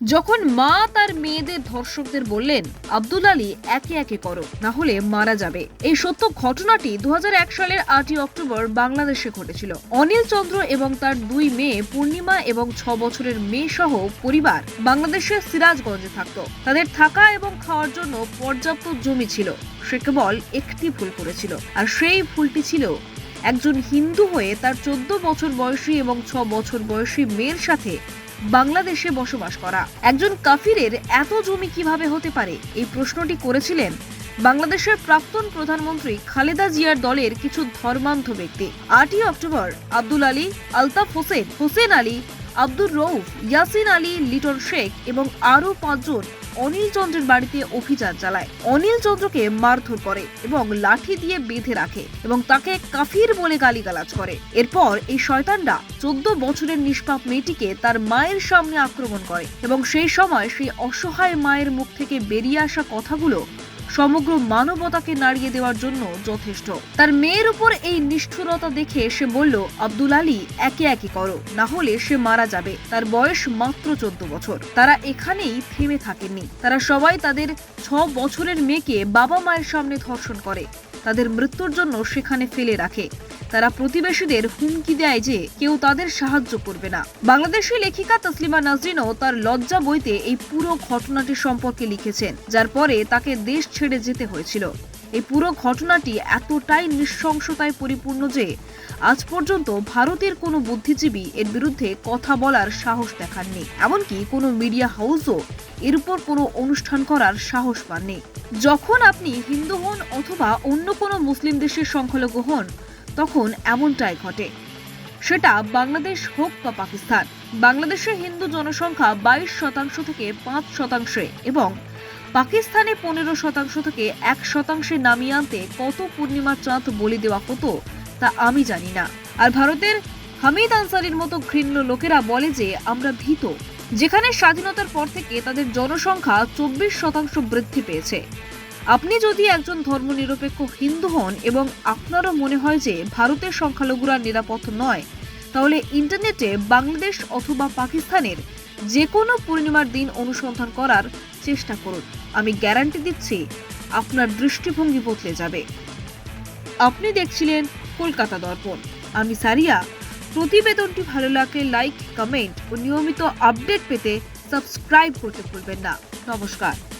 যখন মা তার মেয়েদের ধর্ষকদের বললেন, আব্দুল আলী একে একে করো, না হলে মারা যাবে। এই সত্য ঘটনাটি দুহাজার এক সালের আটই অক্টোবর বাংলাদেশে ঘটেছিল। অনিল চন্দ্র এবং তার দুই মেয়ে পূর্ণিমা এবং ছ বছরের মেয়ে সহ পরিবার বাংলাদেশের সিরাজগঞ্জে থাকত। তাদের থাকা এবং খাওয়ার জন্য পর্যাপ্ত জমি ছিল। সে কেবল একটি ভুল করেছিল। আর সেই ভুলটি ছিল, একজন হিন্দু হয়ে তার চোদ্দ বছর বয়সী এবং ছ বছর বয়সী মেয়ের সাথে বাংলাদেশে বসবাস করা। একজন কাফিরের এত জমি কীভাবে হতে পারে? এই প্রশ্নটি করেছিলেন বাংলাদেশের প্রাক্তন প্রধানমন্ত্রী খালেদা জিয়ার দলের কিছু ধর্মান্ধ ব্যক্তি। আটই অক্টোবর আব্দুল আলী, আলতাফ হোসেন হোসেন আলী আব্দুর রৌফ ইয়াসিন আলী, লিটন শেখ এবং আরও পাঁচজন অনিল চন্দ্রের বাড়িতে অভিযান চালায়। অনিল চন্দ্রকে মারধর করে এবং লাঠি দিয়ে বেঁধে রাখে এবং তাকে কাফির বলে গালিগালাজ করে। এরপর এই শয়তানরা চোদ্দ বছরের নিষ্পাপ মেয়েটিকে তার মায়ের সামনে আক্রমণ করে এবং সেই সময় সেই অসহায় মায়ের মুখ থেকে বেরিয়ে আসা কথাগুলো সমগ্র মানবতাকে নাড়িয়ে দেওয়ার জন্য যথেষ্ট। তার মেয়ের উপর এই নিষ্ঠুরতা দেখে সে বলল, আব্দুল আলী, একে একে করো, না হলে সে মারা যাবে। তার বয়স মাত্র চোদ্দ বছর। তারা এখানেই থেমে থাকেননি। তারা সবাই তাদের ছ বছরের মেয়েকে বাবা মায়ের সামনে ধর্ষণ করে। তাদের মৃত্যুর জন্য সেখানে ফেলে রাখে। তারা প্রতিবেশীদের হুমকি দেয় যে কেউ তাদের সাহায্য করবে না। বাংলাদেশি লেখিকা তসলিমা নাজরিনও তার লজ্জা বইতে এই পুরো ঘটনাটি সম্পর্কে লিখেছেন, যার পরে তাকে দেশ ছেড়ে যেতে হয়েছিল। এই পুরো ঘটনাটি এতটাই নৃশংসতায় পরিপূর্ণ যে আজ পর্যন্ত ভারতের কোনো বুদ্ধিজীবী এর বিরুদ্ধে কথা বলার সাহস দেখাননি। এমনকি কোনো মিডিয়া হাউসও এর উপর কোনো অনুষ্ঠান করার সাহস পাননি। যখন আপনি হিন্দু হন অথবা অন্য কোনো মুসলিম দেশের সংখ্যালঘু হন তখন এমনটাই ঘটে। সেটা বাংলাদেশ হোক বা পাকিস্তান, বাংলাদেশে হিন্দু জনসংখ্যা বাইশ শতাংশ থেকে পাঁচ শতাংশে এবং পাকিস্তানে পনেরো শতাংশ থেকে এক শতাংশে নামিয়ে আনতে কত পূর্ণিমার চাঁদ বলি দেওয়া হতো তা আমি জানি না। আর ভারতের হামিদ আনসারির মতো ঘৃণ্য লোকেরা বলে যে আমরা ভীত, যেখানে স্বাধীনতার পর থেকে তাদের জনসংখ্যা চব্বিশ শতাংশ বৃদ্ধি পেয়েছে। আপনি যদি একজন ধর্মনিরপেক্ষ হিন্দু হন এবং আপনারও মনে হয় যে ভারতের সংখ্যালঘুরা নিরাপদ নয়, তাহলে ইন্টারনেটে বাংলাদেশ অথবা পাকিস্তানের যে কোনো পূর্ণিমার দিন অনুসন্ধান করার চেষ্টা করুন। আমি গ্যারান্টি দিচ্ছি, আপনার দৃষ্টিভঙ্গি বদলে যাবে। আপনি দেখছিলেন কলকাতা দর্পণ। আমি সারিয়া। প্রতিবেদনটি ভালো লাগলে লাইক, কমেন্ট ও নিয়মিত আপডেট পেতে সাবস্ক্রাইব করতে ভুলবেন না। নমস্কার।